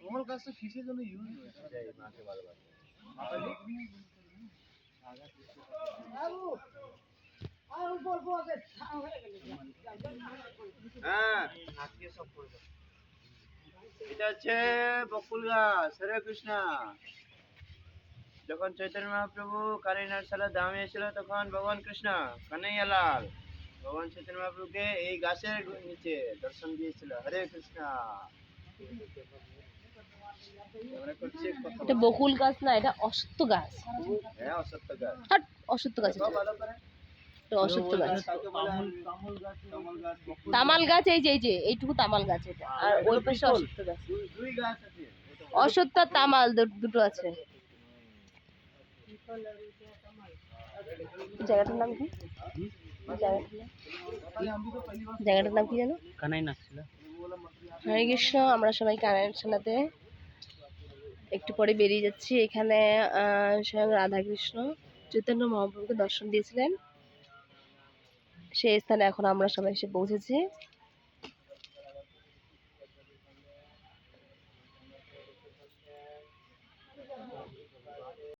কমল গাছটা কিসের জন্য ইউজ হয় মাকে ভালোবাসে হ্যাঁ। এটা বকুল গাছ। হরে কৃষ্ণ। যখন চৈতন্য মহাপ্রভু কালীনাথ সালা ধামে এসেছিল, তখন ভগবান কৃষ্ণ কানাইয়া লাল ভগবান চৈতন্য মহাপ্রভুকে এই গাছের নিচে দর্শন দিয়েছিল। হরে কৃষ্ণ। এটা বকুল গাছ না এটা অসত্য গাছ। হ্যাঁ অসত্য গাছ। অসত্য গাছ? তামুল গাছ বকুল তামাল গাছ। এই যে এই যে এইটুকু তামাল গাছ এটা। আর ওই পাশে অসত্য গাছ। দুই- দুই গাছ আছে। অসত্য আর তামাল দুটো আছে। জায়গাটার নাম কি? জায়গাটার নাম জায়গাটার নাম কি জানো কানাই নাচছিল হরে কৃষ্ণ, আমরা সবাই কানাইছানাতে একটু পরে বেরিয়ে যাচ্ছি। এখানে স্বয়ং রাধাকৃষ্ণ চৈতন্য মহাপ্রভুকে দর্শন দিয়েছিলেন। সেই স্থানে এখন আমরা সবাই এসে পৌঁছেছি।